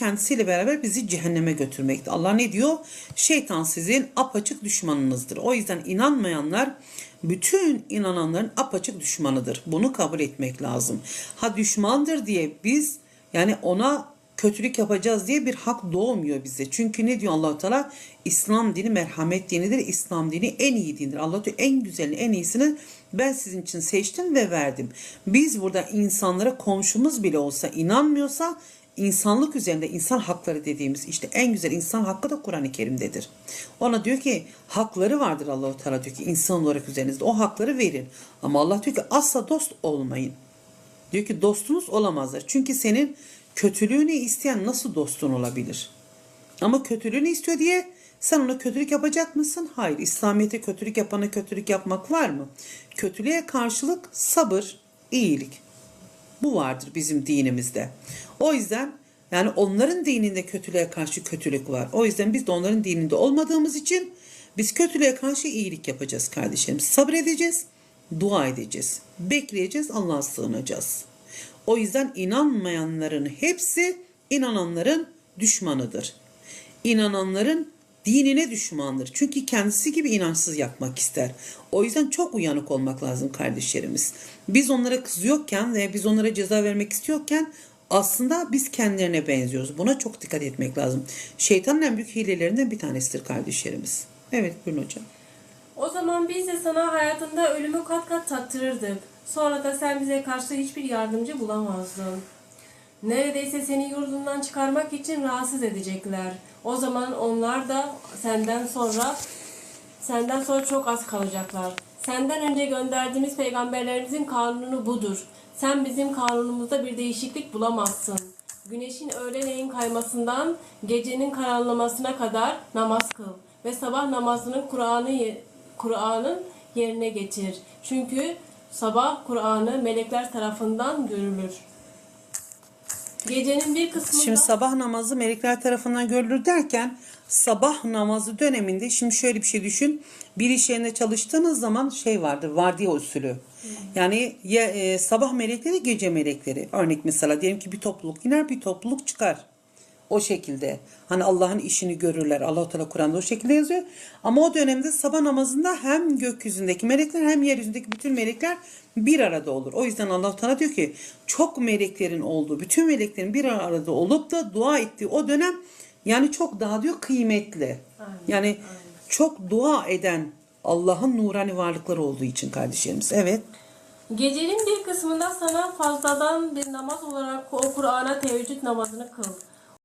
kendisiyle beraber bizi cehenneme götürmekte. Allah ne diyor? Şeytan sizin apaçık düşmanınızdır. O yüzden inanmayanlar bütün inananların apaçık düşmanıdır. Bunu kabul etmek lazım. Ha düşmandır diye biz yani ona kötülük yapacağız diye bir hak doğmuyor bize. Çünkü ne diyor allah Teala? İslam dini merhamet dinidir. İslam dini en iyi dindir. Allah diyor en güzelini, en iyisini ben sizin için seçtim ve verdim. Biz burada insanlara komşumuz bile olsa inanmıyorsa insanlık üzerinde insan hakları dediğimiz işte en güzel insan hakkı da Kur'an-ı Kerim'dedir. Ona diyor ki hakları vardır Allahu Teala diyor ki insan olarak üzerinizde o hakları verin. Ama Allah diyor ki asla dost olmayın. Diyor ki dostunuz olamazlar. Çünkü senin kötülüğünü isteyen nasıl dostun olabilir? Ama kötülüğünü istiyor diye sen ona kötülük yapacak mısın? Hayır. İslamiyet'e kötülük yapana kötülük yapmak var mı? Kötülüğe karşılık sabır, iyilik. Bu vardır bizim dinimizde. O yüzden yani onların dininde kötülüğe karşı kötülük var. O yüzden biz de onların dininde olmadığımız için biz kötülüğe karşı iyilik yapacağız kardeşlerim. Sabredeceğiz, dua edeceğiz. Bekleyeceğiz, Allah'a sığınacağız. O yüzden inanmayanların hepsi inananların düşmanıdır. İnananların dinine düşmandır. Çünkü kendisi gibi inançsız yapmak ister. O yüzden çok uyanık olmak lazım kardeşlerimiz. Biz onlara kızıyorken ve biz onlara ceza vermek istiyorken aslında biz kendilerine benziyoruz. Buna çok dikkat etmek lazım. Şeytanın en büyük hilelerinden bir tanesidir kardeşlerimiz. Evet buyurun hocam. O zaman biz de sana hayatında ölümü kat kat tattırırdık. Sonra da sen bize karşı hiçbir yardımcı bulamazdın. Neredeyse seni yurdundan çıkarmak için rahatsız edecekler. O zaman onlar da senden sonra senden sonra çok az kalacaklar. Senden önce gönderdiğimiz peygamberlerimizin kanunu budur. Sen bizim kanunumuzda bir değişiklik bulamazsın. Güneşin öğleleyin kaymasından gecenin karanlamasına kadar namaz kıl ve sabah namazının Kur'an'ı Kur'an'ın yerine getir. Çünkü sabah Kur'an'ı melekler tarafından görülür. Gecenin bir kısmında Şimdi sabah namazı melekler tarafından görülür derken sabah namazı döneminde şimdi şöyle bir şey düşün. Bir iş yerinde çalıştığınız zaman şey vardır vardiya usulü. Yani ya, e, sabah melekleri gece melekleri. Örnek mesela diyelim ki bir topluluk iner bir topluluk çıkar. O şekilde. Hani Allah'ın işini görürler. Allah-u Teala Kur'an'da o şekilde yazıyor. Ama o dönemde sabah namazında hem gökyüzündeki melekler hem yeryüzündeki bütün melekler bir arada olur. O yüzden Allah Teala diyor ki çok meleklerin olduğu, bütün meleklerin bir arada olup da dua ettiği o dönem yani çok daha diyor kıymetli. Aynen, Yani çok dua eden Allah'ın nurani varlıkları olduğu için kardeşlerimiz. Evet. Gecenin bir kısmında sana fazladan bir namaz olarak o Kur'an'a teheccüd namazını kıl.